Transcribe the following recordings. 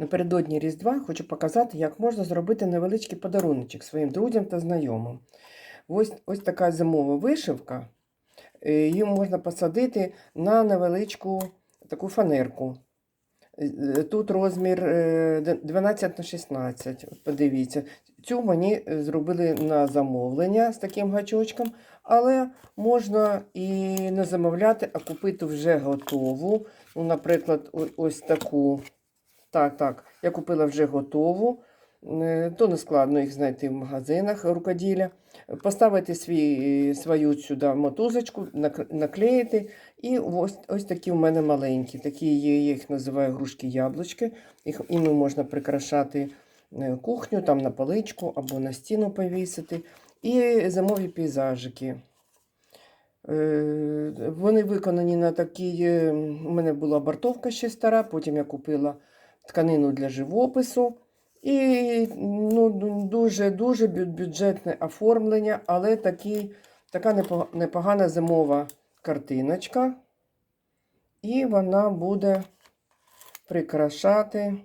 Напередодні Різдва хочу показати, як можна зробити невеличкий подаруночок своїм друзям та знайомим. Ось, ось така зимова вишивка. Е, Її можна посадити на невеличку таку фанерку. Е, Тут розмір е, 12 на 16. Подивіться. Цю мені е, зробили на замовлення з таким гачочком, але можна і не замовляти, а купити вже готову. Ну, наприклад, ось таку. Так, так. Я купила вже готову. Е, То не складно їх знайти в магазинах рукоділля. Поставити свій, свою сюди мотузочку, наклеїти. І ось, ось такі в мене маленькі. Такі є, я їх називаю грушки-яблучки. Їх іми можна прикрашати е, кухню, там на поличку або на стіну повісити. І зимові пейзажики. Е, Вони виконані на такій. е, У мене була бортовка ще стара, потім я купила тканину для живопису. І ну, дуже-дуже бюджетне оформлення, але такий, така непогана зимова картиночка. І вона буде прикрашати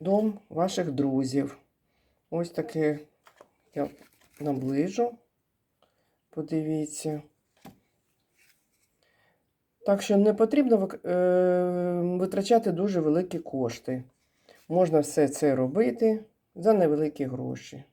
дом ваших друзів. Ось таке я наближу. Подивіться. Так що не потрібно е, витрачати дуже великі кошти. Можна все це робити за невеликі гроші.